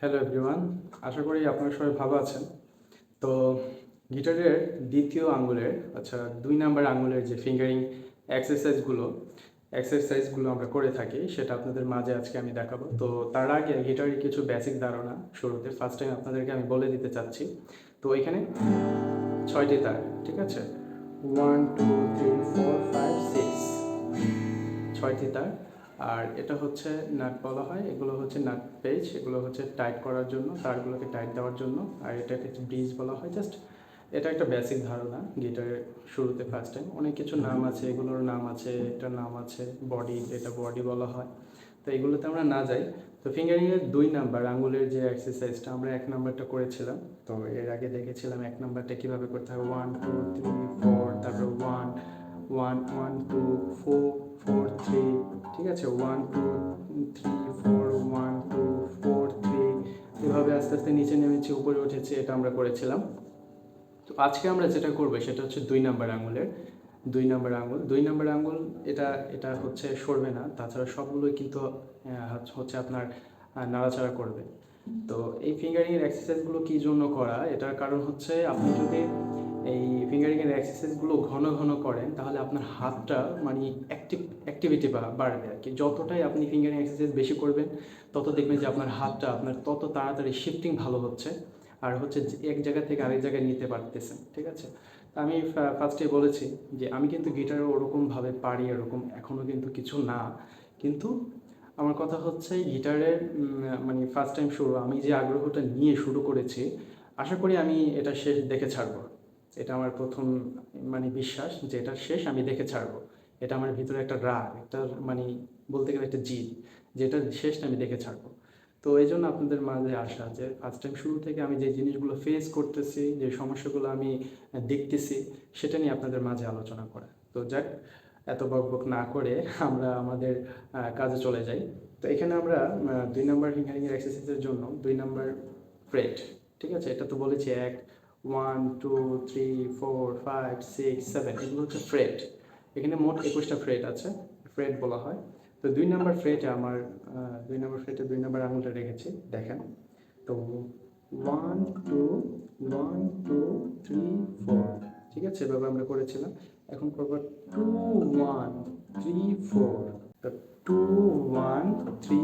Hello everyone আশা করি আপনারা সবাই ভালো আছেন। তো গিটারের দ্বিতীয় আঙ্গুলের আচ্ছা দুই নাম্বার আঙ্গুলের যে ফিঙ্গারিং এক্সারসাইজগুলো এক্সারসাইজগুলো আমরা করে থাকি, সেটা আপনাদের মাঝে আজকে আমি দেখাবো। তো তার আগে গিটারের কিছু বেসিক ধারণা শুরুতে ফার্স্ট টাইম আপনাদেরকে আমি বলে দিতে চাচ্ছি। তো এখানে ছয়টি তার, ঠিক আছে? One two three four five six ছয়টি তার। আর এটা হচ্ছে নাট বলা হয়, এগুলো হচ্ছে নাট পেজ এগুলো হচ্ছে টাইট করার জন্য, তারগুলোকে টাইট দেওয়ার জন্য, আর এটাকে ব্রিজ বলা হয় জাস্ট এটা একটা বেসিক ধারণা গিটারের শুরুতে ফার্স্ট টাইম অনেক কিছু নাম আছে, এগুলোর নাম আছে এটার নাম আছে বডি এটা বডি বলা হয়, তো এগুলোতে আমরা না যাই, তো ফিঙ্গারিংয়ের দুই নাম্বার আঙ্গুলের যে এক্সারসাইজটা আমরা এক নাম্বারটা করেছিলাম, তো এর আগে দেখেছিলাম এক নাম্বারটা কীভাবে করতে হবে ওয়ান টু থ্রি ফোর তারপর one one one two four four three ঠিক আছে one two three four one two four three এভাবে আস্তে আস্তে নিচে নেমেছি, উপরে উঠেছি, এটা আমরা করেছিলাম। তো আজকে আমরা যেটা করব, সেটা হচ্ছে দুই নাম্বার আঙুলের দুই নাম্বার আঙুল দুই নাম্বার আঙুল এটা এটা হচ্ছে সরবে না, তাছাড়া সবগুলোই কিন্তু হচ্ছে আপনার নাড়াচাড়া করবে। তো এই ফিঙ্গারিংয়ের এক্সারসাইজগুলো কী জন্য করা? এটার কারণ হচ্ছে আপনি যদি এই ফিঙ্গারিংয়ের এক্সারসাইজগুলো ঘন ঘন করেন, তাহলে আপনার হাতটা মানে অ্যাক্টিভ অ্যাক্টিভিটি বাড়বে আর কি। যতটাই আপনি ফিঙ্গারিং এক্সারসাইজ বেশি করবেন, তত দেখবেন যে আপনার হাতটা, আপনার তত তাড়াতাড়ি শিফটিং ভালো হচ্ছে। আর হচ্ছে এক জায়গা থেকে আরেক জায়গায় নিতে পারতেছেন, ঠিক আছে? আমি ফার্স্টে বলেছি যে আমি কিন্তু গিটার ওরকমভাবে পারি, এরকম এখনও কিন্তু কিছু না। কিন্তু আমার কথা হচ্ছে গিটারের মানে ফার্স্ট টাইম শুরু, আমি যে আগ্রহটা নিয়ে শুরু করেছি, আশা করি আমি এটা শেষ, দেখে ছাড়বো। এটা আমার প্রথম মানে বিশ্বাস যে এটা শেষ আমি দেখে ছাড়বো। এটা আমার ভিতরে একটা রাগ, একটা মানে বলতে গেলে একটা জিদ যেটা শেষটা আমি দেখে ছাড়বো। তো এই জন্য আপনাদের মাঝে আসা যে ফার্স্ট টাইম শুরু থেকে আমি যে জিনিসগুলো ফেস করতেছি, যে সমস্যাগুলো আমি দেখতেছি, সেটা নিয়ে আপনাদের মাঝে আলোচনা করা। তো যাক, এত বক বক না করে আমরা আমাদের কাজে চলে যাই। তো এখানে আমরা দুই নম্বর ফিঙ্গারিংয়ের এক্সারসাইজের জন্য দুই নম্বর ফ্রেট ঠিক আছে? এটা তো বলেছি এক one two three four five six seven এগুলো হচ্ছে ফ্রেট এখানে মোট একুশটা ফ্রেট আছে ফ্রেট বলা হয়। তো দুই নাম্বার ফ্রেটে আমার দুই নাম্বার ফ্রেটে দুই নাম্বার আঙুলটা রেখেছি, দেখেন। তো one two one two three four ঠিক আছে? এভাবে আমরা করেছিলাম। এখন করব two one three four two one three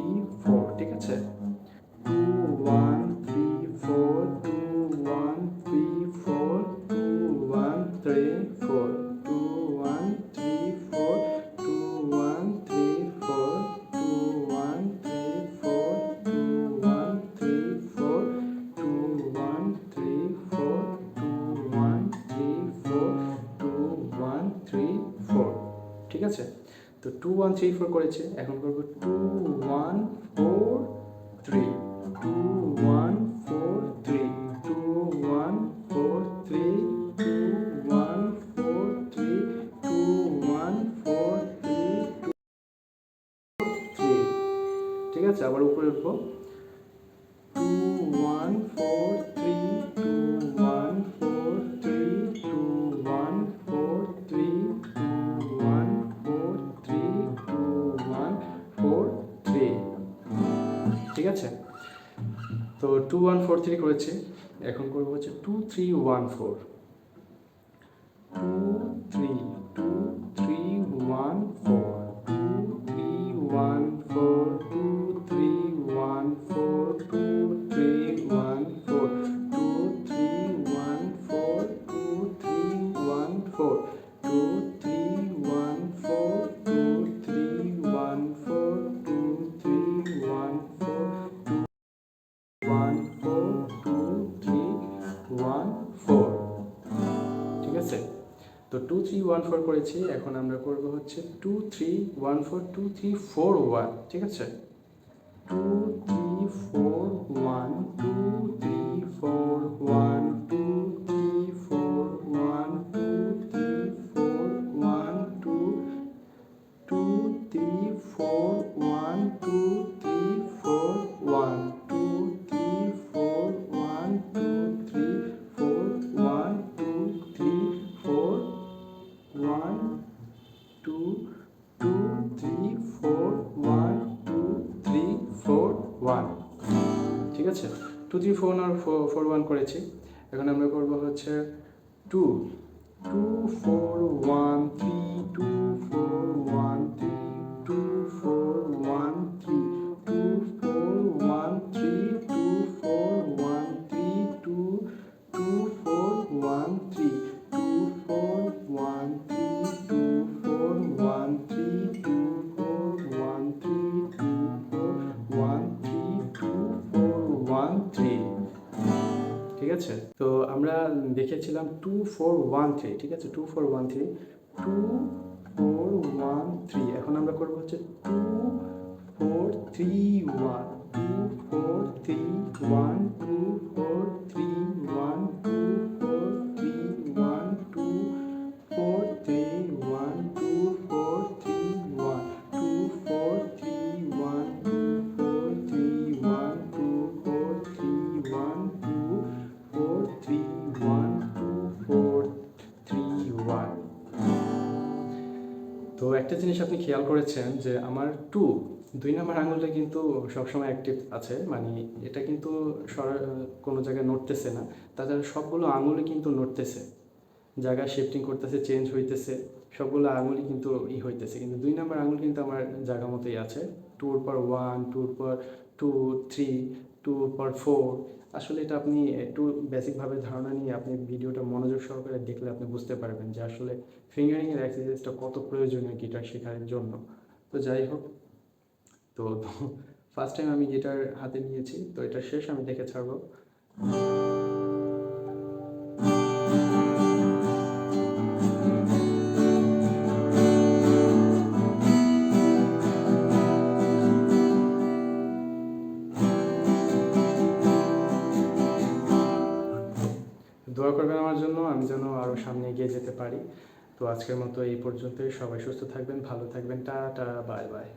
তো টু ওয়ান থ্রি ফোর করেছে, এখন করব two one four three two one four three two one four two four three three ঠিক আছে, আবার উপরে উঠবো। টু ওয়ান ফোর থ্রি করেছি এখন করব হচ্ছে টু থ্রি ওয়ান ফোর তো টু থ্রি ওয়ান ফোর করেছি, এখন আমরা করব হচ্ছে two three one four two three four one ঠিক আছে? Two three four one one ঠিক আছে? টু থ্রি ফোর আর ফোর ওয়ান করেছি। এখন আমরা করব হচ্ছে two two four one three two four one three two আছে? তো আমরা দেখেছিলাম টু ফোর ওয়ান থ্রি ঠিক আছে? Two four one three two four one three এখন আমরা করব হচ্ছে টু ফোর থ্রি ওয়ান তো একটা জিনিস আপনি খেয়াল করেছেন যে আমার টু, দুই নাম্বার আঙুলটা কিন্তু সবসময় অ্যাক্টিভ আছে মানে এটা কিন্তু কোনো জায়গায় নড়তেছে না। তাছাড়া সবগুলো আঙুলে কিন্তু নড়তেছে। জায়গা শিফটিং করতেছে চেঞ্জ হইতেছে, সবগুলো আঙুলই কিন্তু ই হইতেছে। কিন্তু দুই নাম্বার আঙুল কিন্তু আমার জায়গা মতোই আছে। টুর পর ওয়ান টুর পর টু থ্রি টুর পার ফোর আসলে এটা আপনি একটু বেসিকভাবে ধারণা নিয়ে আপনি ভিডিওটা মনোযোগ সহকারে দেখলে আপনি বুঝতে পারবেন যে আসলে ফিঙ্গারিংয়ের এক্সারসাইজটা কত প্রয়োজনীয় গিটার শেখার জন্য। তো যাই হোক, তো ফার্স্ট টাইম আমি গিটার হাতে নিয়েছি, তো এটা শেষ, আমি দেখে ছাড়বো। দোয়া করবেন আমার জন্য, আমি যেন আরও সামনে এগিয়ে যেতে পারি। তো আজকের মতো এই পর্যন্তই। সবাই সুস্থ থাকবেন, ভালো থাকবেন। টা টা বাই বাই।